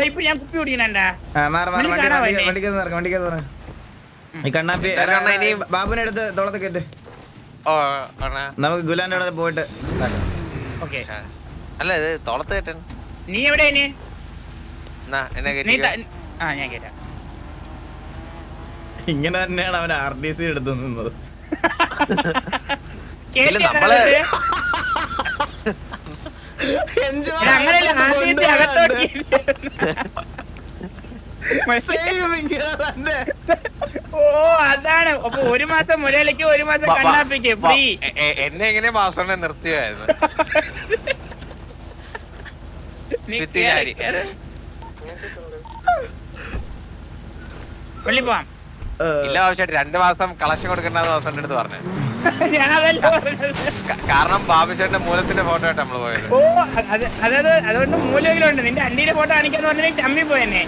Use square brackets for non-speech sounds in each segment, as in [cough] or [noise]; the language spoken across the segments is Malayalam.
ഇപ്പൊ ഞാൻ കുപ്പി? ബാബുനെ എടുത്ത് തോളത്ത് കേട്ട്. നമുക്ക് ഗുലാന്റെ അവിടെ പോയിട്ട് അല്ല ഇത് തോളത്ത് നീ എവിടെ ഇങ്ങനെ തന്നെയാണ് അവൻ ആർ ഡി സി എടുത്തു നിന്നത്. നമ്മള്- [laughs] ഓ അതാണ്. അപ്പൊ ഒരു മാസം മുരളിക്ക് ഒരു മാസം കണ്ണാപ്പിക്ക് ഫ്രീ എന്നെ എങ്ങനെ മാസം നിർത്തിയായിരുന്നു [laughs] കേറ്. ഇല്ല ആവശ്യമായിട്ട് രണ്ടു മാസം കളക്ഷൻ കൊടുക്കേണ്ട ദിവസം എടുത്ത് പറഞ്ഞു. [laughs] കാരണം ബാബുശേട്ടന്റെ മൂലത്തിന്റെ ഫോട്ടോ ആയിട്ട് നമ്മൾ പോയത്. ഓ അത് അതായത് അതുകൊണ്ട് മൂലയിലുണ്ട്. നിന്റെ അണ്ടിയുടെ ഫോട്ടോ കാണിക്കാന്ന് പറഞ്ഞാൽ ചമ്മി പോയെന്നെ.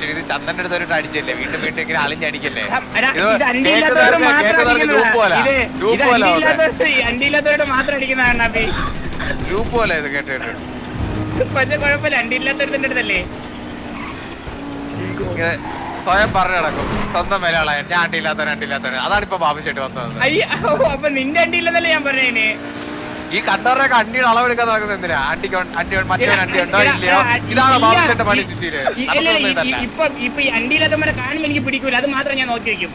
ശരി ഇത് ചന്ദന്റെ അടുത്ത് ഒരു അടിച്ചല്ലേ? വീണ്ടും വീണ്ടും ഇങ്ങനെ അളിഞ്ഞടിക്കല്ലേ? അണ്ടിയില്ലാത്തവരോട് മാത്രം കേക്ക് അടിക്കുന്നതാ. ഗ്രൂപ്പ് പോലെ. ഇത് കേട്ട് കേട്ട്. പക്ഷെ കുഴപ്പമില്ല അണ്ടിയില്ലാത്തവരുടെ അടുത്തല്ലേ? സ്വയം പറഞ്ഞു നടക്കും. സ്വന്തം വിലകളായ ഞാൻ അണ്ടിയില്ലാത്തവൻ അണ്ടിയില്ലാത്തവൻ അതാണ് ഇപ്പൊ ബാബുശേട്ട് വന്നത്. അയ്യ അപ്പൊ നിന്റെ അണ്ടിയില്ലെന്നല്ലേ ഞാൻ പറഞ്ഞേ ഈ കണ്ടവരൊക്കെ അണ്ടിയുടെ അളവെടുക്കാൻ നടക്കുന്നത് എന്തിനാ? അണ്ടിക്ക് അണ്ടി മറ്റേ അണ്ടി ഉണ്ടോ ഇല്ലയോ? ഇതാണ് ബാബുശേട്ട് പണി സിറ്റിയിൽ ഇപ്പൊ ഇപ്പൊ ഈ അണ്ടിയില്ലാത്തവരെ കാണുമ്പോ എനിക്ക് പിടിക്കൂല. അത് മാത്രം ഞാൻ നോക്കി വെക്കും.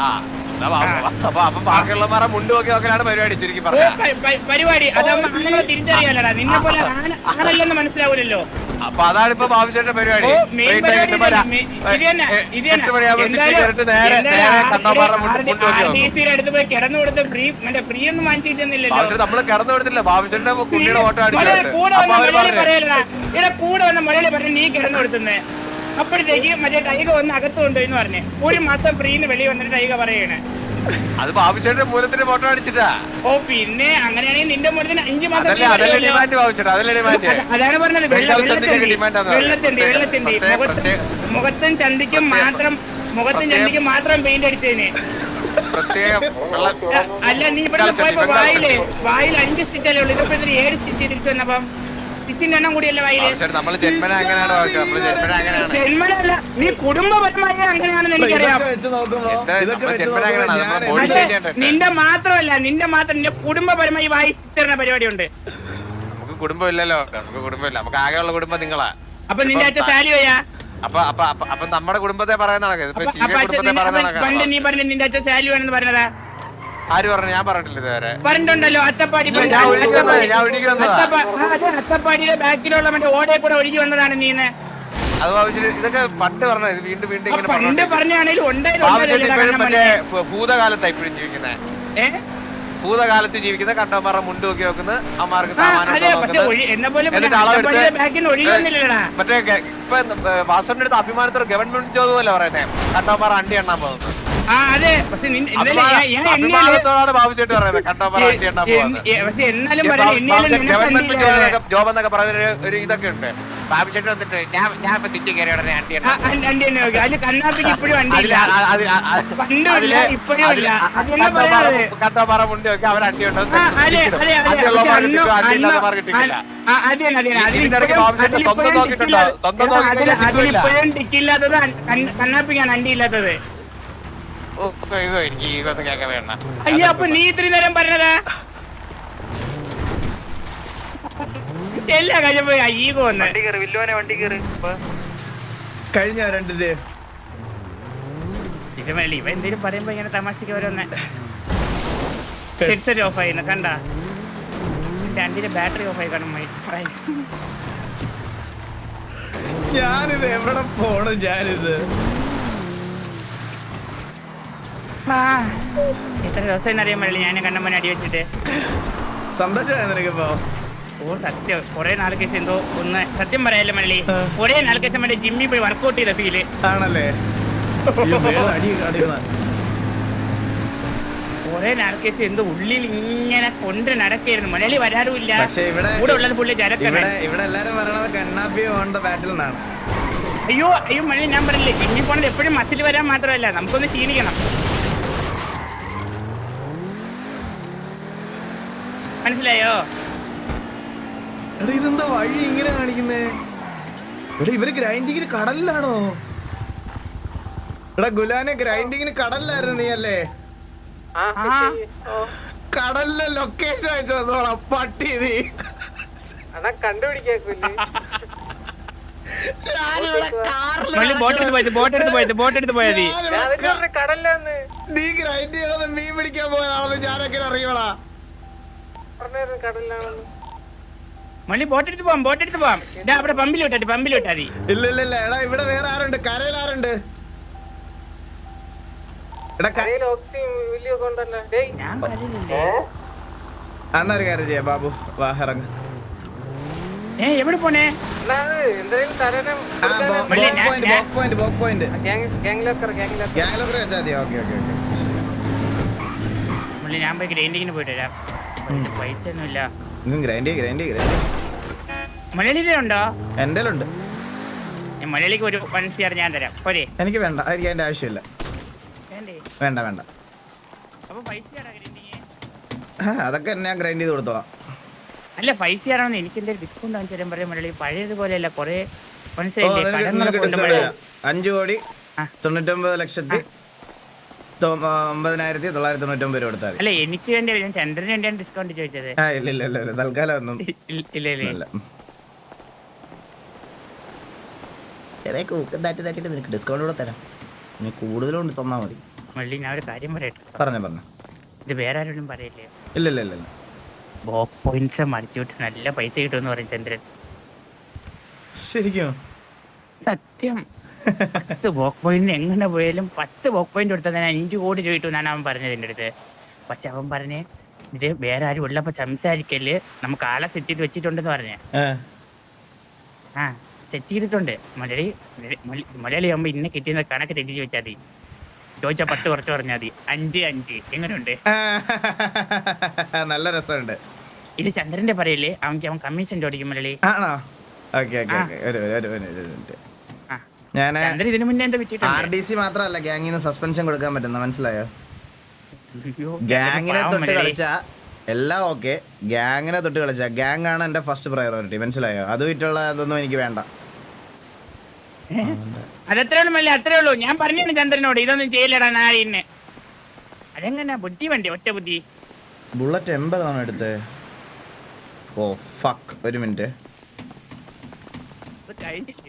ആ പരിപാടി പരിപാടി. ആണുങ്ങളെ തിരിച്ചറിയാലടാ. നിന്നെ പോലെ ആണ്- ആണല്ലെന്ന് മനസ്സിലാവൂലല്ലോ. അപ്പൊ അതാണ് ഇപ്പൊ ബാബുചേട്ടന്റെ പരിപാടി ഓ, മെയിൻ Free time പരിപാടി കിട്ടുമ്പോ ഇതന്നെ, രാ- മെ- ഇത് തന്നെ, ഏ, ഇത് എട്ട് തന്നെ. മണിയാകുമ്പോ സിറ്റി എന്തായാലും- കയറിട്ട് നേരെ നേരെ ആ- കണ്ണാമ്പാറ മുണ്ട് മുണ്ട് നോക്കി ആ യുടെ അടുത്ത് പോയി കിടന്നു കൊടുത്ത് ഫ്രീ മറ്റേ ഫ്രീ ഒന്നും നമ്മൾ ബാബുചേട്ടന്റെ കുട്ടിയുടെ ഓട്ടോ ഇവിടെ കൂടെ വന്ന മലയാളി പറഞ്ഞു നീ കിടന്നു കൊടുത്തുന്നേ അപ്പോഴത്തേക്ക് മറ്റേ ടൈഗ വന്ന് അകത്ത് കൊണ്ടുപോയിന്ന് പറഞ്ഞേ ഒരു മാസം ഫ്രീന്ന് വെളി വന്നിട്ട് ടൈഗ പറയണേ അത് ബാബുശേട്ടന്റെ മൂലത്തിന്റെ ഫോട്ടോ അടിച്ചിട്ടാ. ഓ പിന്നെ അങ്ങനെയാണെങ്കിൽ നിന്റെ മുറത്തിന് അഞ്ചു മാസം അതല്ലേ അതല്ലേ. ഡിമാൻഡ് ബാബുശേട്ടാ അതല്ലേ ഡിമാൻഡ് അത- അതാണ് പറഞ്ഞത് വെള്ള വെള്ളച്ചന്തിക്ക് ആണ് വെള്ളച്ചന്തി പ്രത്യേക- മുഖത്തും ചന്തിക്കും മാത്രം മുഖത്തും ചന്തിക്കും മാത്രം പെയിന്റ് അടിച്ചതിന്. അല്ല നീ ഇവിടെ പോയപ്പോ വായിൽ. വായിൽ അഞ്ച് സ്റ്റിച്ചല്ലേ ഉള്ളൂ? ഇതിപ്പോ ഏഴ് സ്റ്റിച്ച് തിരിച്ചു വന്നപ്പം. സ്റ്റിച്ചിന്റെ എണ്ണം കൂടിയല്ലേ വായിൽ ബാബുശേട്ട് നമ്മൾ ജന്മന അങ്ങനെയാണ് ജന്മന അങ്ങനെയാണ്. ജന്മനല്ല നീ കുടുംബപരമായി അങ്ങനെയാണെന്ന് എനിക്കറിയാം. നമ്മൾ നമ്മൾ? നിന്റെ മാത്രമല്ല നിന്റെ മാത്രം നിന്റെ കുടുംബപരമായി വായി തരുന്ന പരിപാടിയുണ്ട്. നമുക്ക് കുടുംബം ഇല്ലല്ലോ നമുക്ക് കുടുംബമില്ല. നമുക്ക് ആകെയുള്ള കുടുംബം നിങ്ങളാ. അപ്പൊ നിന്റെ അച്ഛൻ സാലിയോയാ അപ്പൊ അപ്പൊ അപ്പൊ അപ്പൊ നമ്മുടെ കുടുംബത്തെ പറയുന്ന പണ്ട് നീ പറഞ്ഞു പറഞ്ഞ നിന്റെ അച്ഛൻ സാലിയോ ആണെന്ന് പറഞ്ഞതാ? ആര് പറഞ്ഞു ഞാൻ പറഞ്ഞിട്ടില്ല ഇതുവരെ പറഞ്ഞിട്ടുണ്ടല്ലോ അത്തപ്പാടി ഞാൻ ഒഴുകി വന്നതാ, ഞാൻ ഒഴുകി വന്നതാ. അത്തപ്പാ- ആ, അതെ, അത്തപ്പാടിയുടെ ബാക്കിലുള്ള മറ്റേ ഓടയെ കൂടെ ഒഴുകി വന്നതാണ് നീന്ന് അത് ഇതൊക്കെ പണ്ട് പറഞ്ഞത് ഇത് വീണ്ടും വീണ്ടും ഇങ്ങനെ പണ്ട് പറഞ്ഞോണ്ടിരിക്കും. പറഞ്ഞാണെങ്കിലും ഉണ്ടായാലും ബാബുശ്ശേരി ഉണ്ടായില്ലടാ ഇപ്പോഴും മറ്റേ കണ്ണമ്മനെ. ഭൂ- ഭൂതകാലത്താ ഇപ്പോഴും ജീവിക്കുന്നത് ഏ? ഭൂതകാലത്ത് ജീവിക്കുന്ന കണ്ടന്മാരുടെ മുണ്ട് നോക്കി നോക്കുന്നത് സാമാനം അതെ ഉണ്ടോ പക്ഷെ നോക്കുന്നത്. എന്നെ പോലെ എന്നിട്ട് അളവെടുത്ത് അത്തപ്പാടിയുടെ ബാക്കിൽ നിന്ന് ഒഴുകി വന്നില്ലടാ മറ്റേ ഗ- ഇപ്പൊ വാസുവിന്റെ അടുത്ത് അഭിമാനത്തോടെ ഗവൺമെന്റ് ജോബ് പോലെ പറയുന്നേ കണ്ടന്മാർ അണ്ടി എണ്ണാൻ പോകുന്നത് ജോബ് എന്നൊക്കെ പറയുന്ന ഒരു- ഇതൊക്കെ ഉണ്ട്. ബാബുചേട്ടൻ വന്നിട്ട് ഞാൻ ഞാൻ ഇപ്പൊ സിറ്റി കയറി ഉടനെ അണ്ടി ആ, അണ്ടി നോക്കി. അതിൽ കണ്ണാപ്പിക്ക് ഇപ്പോഴും അതിൽ വണ്ടിയില്ല അ- അ- അത് അ- അ- ഇല്ല, അതിൽ ഇല്ല. അ- അതെന്നെ കണ്ടന്മാർ പറയാതെ. മുണ്ടി നോക്കി. അവർ അണ്ടി ഉണ്ടോ? കിട്ടില്ല സ്വന്തം നോക്കിയിട്ടുണ്ടോ? സ്വന്തം എടാ, നോക്കിയിട്ട് അതിൽ- അതിൽ കിട്ടൂല. ഇപ്പോഴും ടിക്കില്ലാത്തത് അൻ- കണ്ണ- കണ്ണാപ്പിക്കാണ് അണ്ടി ഇല്ലാത്തത്. അയ്യോ അപ്പൊ നീ ഇത്രയും നേരം പറഞ്ഞതാ? എല്ലാ കാര്യം പോയി ഈഗോ വന്ന് കഴിഞ്ഞ രണ്ടിത് ഇത്. വേണ്ടി ഇവ എന്തേലും പറയുമ്പോ ഇങ്ങനെ തമാശക്ക് ഓരോന്ന്. ഹെഡ്സെറ്റ് ഓഫ് ആയിരുന്നു കണ്ട? രണ്ടിന്റെ ബാറ്ററി ഓഫ് ആയി കാണും ഞാനിത് എവിടെ പോണം ഞാനിത്? എത്ര ദിവസം അറിയാൻ പാടില്ല. ഞാൻ കണ്ണമ്മനെ അടി വെച്ചിട്ട്. സന്തോഷമായി നിനക്കിപ്പോ? ഓ സത്യം. കുറെ നാൾക്ക് ശേഷം എന്തോ ഒന്ന് സത്യം മള്ളി. കുറെ ജിമ്മിൽ പോയി ചെയ്ത ഫീൽ ആണല്ലേ? കുറെ എന്തോ ഉള്ളിൽ ഇങ്ങനെ കൊണ്ട് നടക്കായിരുന്നു. മലയാളി വരാറുമില്ല. പക്ഷെ ഇവിടെ കൂടെ ഉള്ളത് പുള്ളി ചരക്കാണ് ഇവിടെ ഇവിടെ എല്ലാരും പറയണത് കണ്ണാപ്പി ഓൺ ദ ബാറ്റിൽ നിന്നാണ് അയ്യോ അയ്യോ മള്ളി ഞാൻ പറഞ്ഞില്ലേ ജിമ്മിൽ പോണത് എപ്പോഴും മസിൽ വരാൻ മാത്രമല്ല. നമുക്കൊന്ന് ക്ഷീണിക്കണം മനസ്സിലായോ? എടാ ഇതെന്താ വഴി ഇങ്ങനെ കാണിക്കുന്നേ? എടാ ഇവർ ഗ്രൈൻഡിങ്ങിന് കടലിലാണോ? എടാ ഗുലാനെ ഗ്രൈൻഡിങ്ങിന് കടലിലായിരുന്നു നീ അല്ലേ കടലിലെ ലൊക്കേഷൻ അയച്ചോളാം പട്ടി നീ. നീ ഗ്രൈൻഡ് ചെയ്യണത് മീൻ പിടിക്കാൻ പോയതാണെന്ന് ഞാനൊക്കെ അറിയണടാ മള്ളി ബോട്ട് എടുത്ത് പോവാം ബോട്ട് എടുത്ത് പോവാം. ഇതാ അവിടെ പമ്പിൽ വിട്ടാ പമ്പിൽ വിട്ടാ മതി. ഇല്ല ഇല്ല ഇല്ല എടാ ഇവിടെ വേറെ ആരുണ്ട്? കരയിൽ ആരുണ്ട്? എടാ ക- ഞാൻ കരയിലില്ലേ. എന്നാ ഒരു കാര്യം ചെയ്യാം ബാബു. വാ ഇറങ്ങ്. ഏ എവിടെ പോണേ? ആ മള്ളി, ഞാൻ- പോയിന്റ് ഞാൻ- പോയിന്റ് പോയിന്റ്. ഗ്യാങ്ലോക്കർ വെച്ചാൽ മതി. Okay okay okay. മള്ളി ഞാൻ പോയി ഗ്രൈൻഡിങ്ങിന് പോയിട്ട് വരാം. പൈസ ഒന്നുമില്ല ഗ്രൈൻഡ് ഗ്രൈൻഡ് ഗ്രൈൻഡ് മലയാളിയിലെ ഉണ്ടോ എന്റെ ഉണ്ട് മലയാളിക്ക് ഒരു വൺ സിയർ ഞാൻ തരാം. പോരെ. എനിക്ക് വേണ്ട എനിക്ക് അതിന്റെ ആവശ്യമില്ല. വേണ്ട? വേണ്ട അതൊക്കെ ഞാൻ ഗ്രൈൻഡ് ചെയ്ത് കൊടുത്തോളാം. അല്ല പൈസ ആരാണെന്ന് എനിക്ക് എന്തെങ്കിലും ഡിസ്കൗണ്ട് വാങ്ങിച്ചു തരാൻ പറയാൻ മലയാളി പഴയതുപോലെയല്ല കുറെ മനസ്സിലായില്ലേ. അഞ്ച് കോടി. തൊണ്ണൂറ്റൊമ്പത് ലക്ഷത്തി ഒമ്പതിനായിരത്തി തൊള്ളായിരത്തി തൊണ്ണൂറ്റൊമ്പത് രൂപ അല്ല എനിക്ക് വേണ്ടി ഞാൻ ചന്ദ്രന് വേണ്ടിയാണ് ഡിസ്കൗണ്ട് ചോദിച്ചത്. ആ ഇല്ല ഇല്ല ഇല്ല ഇല്ല. തൽക്കാലം ഒന്നും ഇല്ല ഇല്ല ഇല്ല. ചെറിയ കൂക്കം താറ്റി താറ്റിട്ട് നിനക്ക് ഡിസ്കൗണ്ട് കൂടെ തരാം. ഇനി കൂടുതലും കൊണ്ട് തന്നാൽ മതി. മള്ളി ഞാൻ ഒരു കാര്യം പറയട്ടെ. പറഞ്ഞു പറഞ്ഞു. ഇത് വേറെ ആരോടും പറയില്ലേ? ഇല്ല ഇല്ല ഇല്ല ഇല്ല. ബോക്ക് പോയിന്റ്സ് മടിച്ചു വിട്ട് നല്ല പൈസ കിട്ടുമെന്ന് പറയും ചന്ദ്രൻ. ശരിക്കും? സത്യം. പത്ത് ബോക്ക് പോയിന്റ് എങ്ങനെ പോയാലും പത്ത് ബോക്ക് പോയിന്റ് കൊടുത്താൽ ഞാൻ അഞ്ച് കോടി ചോദിച്ചു എന്നാണ് അവൻ പറഞ്ഞത് എന്റെ അടുത്ത്. പക്ഷെ അവൻ പറഞ്ഞേ ഇത് വേറെ ആരും ഉള്ളപ്പോ സംസാരിക്കൽ നമുക്ക് ആളെ സെറ്റ് ചെയ്ത് വെച്ചിട്ടുണ്ടെന്ന് പറഞ്ഞേ. ആ. സെറ്റ് ചെയ്തിട്ടുണ്ട്. മലയാളി മലയാളി- ആകുമ്പോ ഇന്നെ കിട്ടിയ കണക്ക് തെറ്റിച്ച് വെച്ചാൽ മതി. ചോദിച്ചാൽ പത്ത് കുറച്ച് പറഞ്ഞാൽ മതി. അഞ്ച് അഞ്ച്. എങ്ങനെയുണ്ട് നല്ല രസമുണ്ട്. ഇത് ചന്ദ്രന്റെ പറയല്ലേ അവൻ അവൻ കമ്മീഷൻ ചോദിക്കും മലയാളി. ആണോ? ഓക്കെ ഓക്കെ ഒരു ഒരു ഒരു മിനിറ്റ് ഞാൻ ഇതിനു മുന്നേ എന്താ ആർ പറ്റിയിട്ടുണ്ട് ഡി സി മാത്രമല്ല ഗ്യാങ്ങിൽ നിന്ന് സസ്പെൻഷൻ കൊടുക്കാൻ പറ്റുന്ന മനസ്സിലായോ? ഗ്യാങ്ങിനെ തൊട്ട്. കളിച്ച എല്ലാം ഓക്കെ. ഗ്യാങ്ങിനെ തൊട്ട് കളിച്ച ഗ്യാങ് ആണ് എന്റെ ഫസ്റ്റ് പ്രയോറിറ്റി മനസ്സിലായോ? അത് വിറ്റുള്ള അതൊന്നും എനിക്ക് വേണ്ട. അതത്രേ ഉള്ളൂ അത്രേ ഉള്ളൂ. ഞാൻ പറഞ്ഞു ചന്ദ്രനോട് ഇതൊന്നും ചെയ്യില്ലടാ നാരിന്ന്. അതെങ്ങനെ ബുദ്ധി വേണ്ടി ഒറ്റ ബുദ്ധി. ബുള്ളറ്റ് എൺപതാണോ എടുത്തേ? ഓ ഫക്ക് ഒരു മിനിറ്റ്. ഇത് കഴിഞ്ഞില്ല